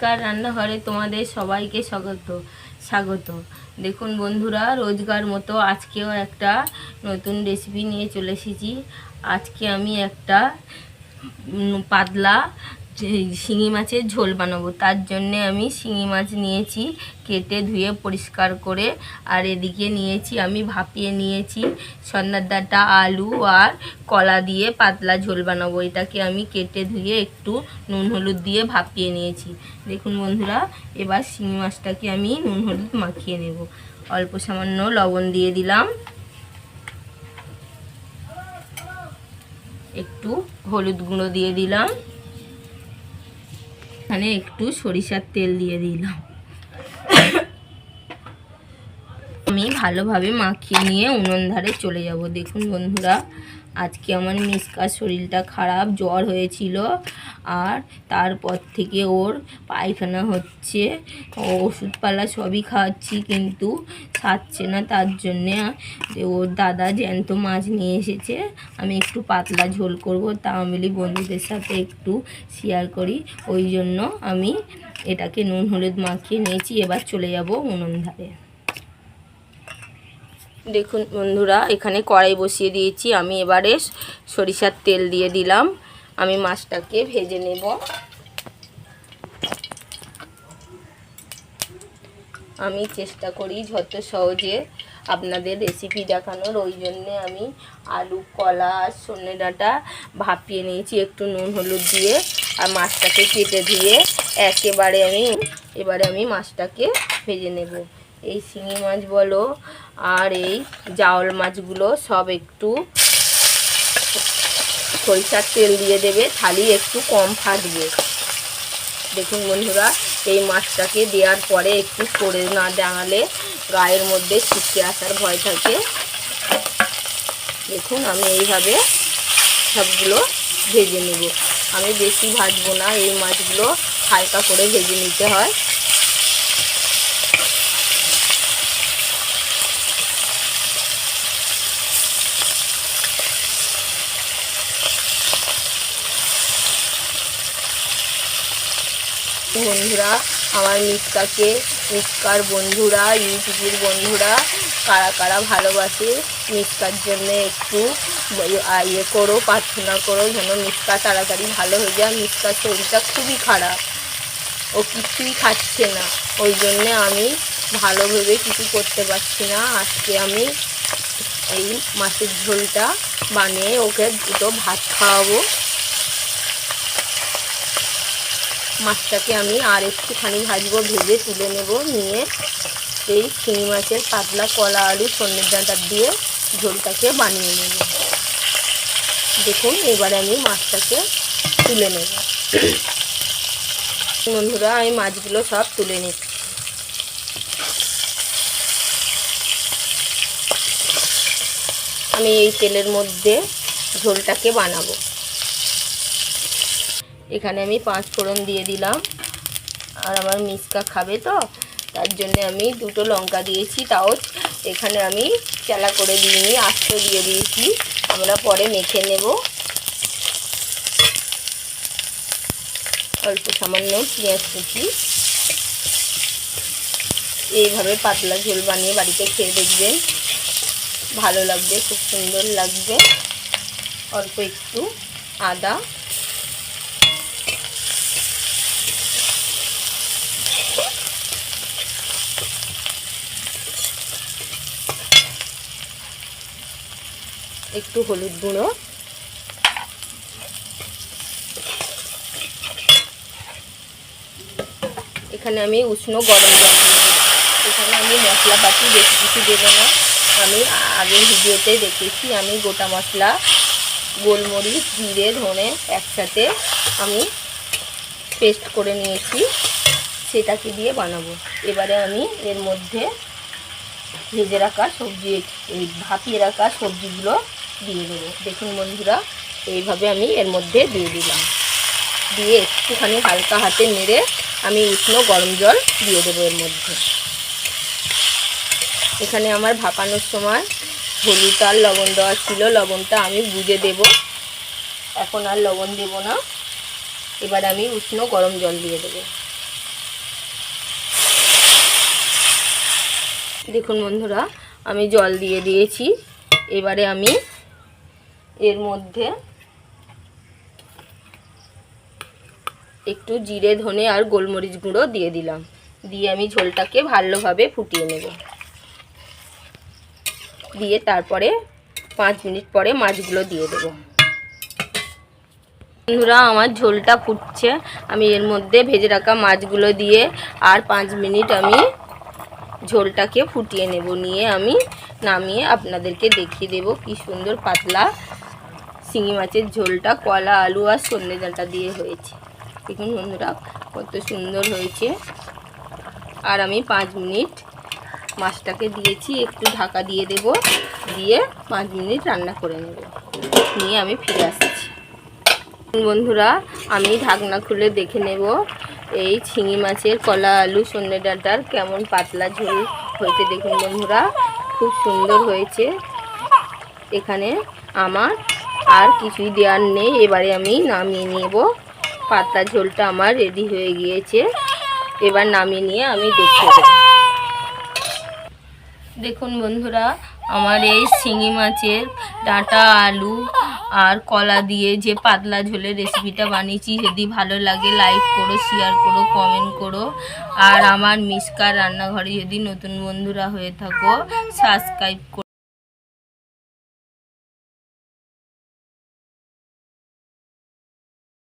পরিষ্কার রান্নাঘরে তোমাদের সবাইকে স্বাগত স্বাগত। দেখুন বন্ধুরা রোজকার মতো আজকেও একটা নতুন রেসিপি নিয়ে চলে এসেছি। আজকে আমি একটা পাতলা শিঙি মাছের ঝোল বানাবো। তার জন্যে আমি শিঙি মাছ নিয়েছি, কেটে ধুয়ে পরিষ্কার করে, আর এদিকে নিয়েছি, আমি ভাপিয়ে নিয়েছি সন্ন্যার ডাঁটা, আলু আর কলা দিয়ে পাতলা ঝোল বানাবো। এটাকে আমি কেটে ধুয়ে একটু নুন হলুদ দিয়ে ভাপিয়ে নিয়েছি। দেখুন বন্ধুরা, এবার শিঙি মাছটাকে আমি নুন হলুদ মাখিয়ে নেব। অল্প সামান্য লবণ দিয়ে দিলাম। একটু হলুদ গুঁড়ো দিয়ে দিলাম। এখানে একটু সরিষার তেল দিয়ে দিলাম। আমি ভালোভাবে মাখিয়ে নিয়ে উনুন ধারে চলে যাব। দেখুন বন্ধুরা আজকে আমার মিসকার শরীরটা খারাপ, জ্বর হয়েছিল আর তারপর থেকে ওর পায়খানা হচ্ছে। ওষুধপালা সবই খাওয়াচ্ছি কিন্তু ছাড়ছে না তার জন্যে। ওর দাদা জ্যান্ত মাছ নিয়ে এসেছে, আমি একটু পাতলা ঝোল করব, তা আমি বন্ধুদের সাথে একটু শেয়ার করি। ওই জন্য আমি এটাকে নুন, হলুদ মাখিয়ে নিয়েছি, এবার চলে যাব উনুন ধারে। দেখুন বন্ধুরা, এখানে কড়াই বসিয়ে দিয়েছি। আমি এবারে সরিষার তেল দিয়ে দিলাম। আমি মাছটাকে ভেজে নেব। আমি চেষ্টা করি যত সহজে আপনাদের রেসিপি দেখানোর। ওই জন্যে আমি আলু, কলা আর সন্নে ডাঁটা ভাপিয়ে নিয়েছি একটু নুন, হলুদ দিয়ে। আর মাছটাকে কেটে ধুয়ে একেবারে আমি, এবারে আমি মাছটাকে ভেজে নেব। এই শিঙি মাছ বলো আর এই জাওল মাছগুলো সব একটু সরিষার তেল দিয়ে দেবে, থালি একটু কম ফাটবে। দেখুন বন্ধুরা, এই মাছটাকে দেওয়ার পরে একটু করে না দেওয়ালে গায়ের মধ্যে ছিটকে আসার ভয় থাকে। দেখুন, আমি এইভাবে সবগুলো ভেজে নেব। আমি বেশি ভাজবো না, এই মাছগুলো হালকা করে ভেজে নিতে হয়। বন্ধুরা, আমার মিসকাকে মিসকার বন্ধুরা, ইউটিউবের বন্ধুরা, কারা কারা ভালোবাসে মিসকার জন্য একটু ইয়ে করো, প্রার্থনা করো, যেন মিসকা তাড়াতাড়ি ভালো হয়ে যায়। মিসকার শরীরটা খুবই খারাপ। ও কিছুই খাচ্ছে না। ওই জন্যে আমি ভালোভাবে কিছু করতে পারছি না। আজকে আমি এই মাছের ঝোলটা বানিয়ে ওকে দুটো ভাত খাওয়াবো। মাছটাকে আমি আর একটুখানি ভাজবো, ভেজে তুলে নেব, নিয়ে এই শিঙি মাছের পাতলা কলা আলু সন্ধ্যের ডাঁটা দিয়ে ঝোলটাকে বানিয়ে নেব। দেখুন, এবারে আমি মাছটাকে তুলে নেব। বন্ধুরা, আমি মাছগুলো সব তুলে নিচ্ছি। আমি এই তেলের মধ্যে ঝোলটাকে বানাবো। এখানে আমি পাঁচ ফোড়ন দিয়ে দিলাম। আর আমার মিসকা খাবে তো, তার জন্য আমি দুটো লঙ্কা দিয়েছি। তাও এখানে আমি চালা করে দিইনি আস্ত দিয়ে দিয়েছি। আমরা পরে মেখে নেব। অল্প সামান্য পেঁয়াজ কুচি। এইভাবে পাতলা ঝোল বানিয়ে বাড়িতে খেয়ে দেখবেন। ভালো লাগবে, খুব সুন্দর লাগবে। অল্প একটু আদা একটু হলুদ গুঁড়ো। এখানে আমি উষ্ণ গরম জল এখানে আমি মশলাপাতি বেশি কিছু দেবো না। আমি আগের ভিডিওতে দেখেছি, আমি গোটা মশলা, গোলমরিচ, জিরে, ধনে একসাথে আমি পেস্ট করে নিয়েছি। সেটাকে দিয়ে বানাবো। এবারে আমি এর মধ্যে ভেজে রাখা সবজি ভাপিয়ে রাখা সবজিগুলো দিয়ে দেবো। দেখুন বন্ধুরা, এইভাবে আমি এর মধ্যে দিয়ে দিলাম। দিয়ে একটুখানি হালকা হাতে নেড়ে আমি উষ্ণ গরম জল দিয়ে দেবো এর মধ্যে। এখানে আমার ভাপানোর সময় হলুদ আর লবণ দেওয়া ছিল, লবণটা আমি বুঝে দেব। এখন আর লবণ দেব না। এবার আমি উষ্ণ গরম জল দিয়ে দেব। দেখুন বন্ধুরা, আমি জল দিয়ে দিয়েছি। এবারে আমি এর মধ্যে একটু জিরে, ধনে আর গোলমরিচ গুঁড়ো দিয়ে দিলাম। দিয়ে আমি ঝোলটাকে ভালোভাবে ফুটিয়ে নেব। দিয়ে তারপরে পাঁচ মিনিট পরে মাছগুলো দিয়ে দেব। বন্ধুরা, আমার ঝোলটা ফুটছে। আমি এর মধ্যে ভেজে রাখা মাছগুলো দিয়ে আর পাঁচ মিনিট আমি ঝোলটাকে ফুটিয়ে নেব। নিয়ে আমি নামিয়ে আপনাদেরকে দেখিয়ে দেব কি সুন্দর পাতলা শিঙি মাছের ঝোলটা, কলা, আলু আর সন্ধ্যে ডাঁটা দিয়ে হয়েছে। দেখুন বন্ধুরা, কত সুন্দর হয়েছে। আর আমি পাঁচ মিনিট মাছটাকে দিয়েছি, একটু ঢাকা দিয়ে দেব, দিয়ে পাঁচ মিনিট রান্না করে নেব। নিয়ে আমি ফিরে আসছি। বন্ধুরা, আমি ঢাকনা খুলে দেখে নেব, এই ছিঙি মাছের কলা, আলু, সন্ধ্যে ডাঁটার কেমন পাতলা ঝোল হয়েছে। দেখুন বন্ধুরা, খুব সুন্দর হয়েছে। এখানে আমার আর কিছুই দেওয়ার নেই। এবারে আমি নামিয়ে নেব। পাতলা ঝোলটা আমার রেডি হয়ে গিয়েছে। এবার নামিয়ে নিয়ে আমি দেবো। দেখুন বন্ধুরা, আমার এই শিঙি মাছের ডাঁটা, আলু আর কলা দিয়ে যে পাতলা ঝোলের রেসিপিটা বানিয়েছি, যদি ভালো লাগে লাইক করো শেয়ার করো কমেন্ট করো। আর আমার মিসকার রান্নাঘরে যদি নতুন বন্ধুরা হয়ে থাকো সাবস্ক্রাইব করো।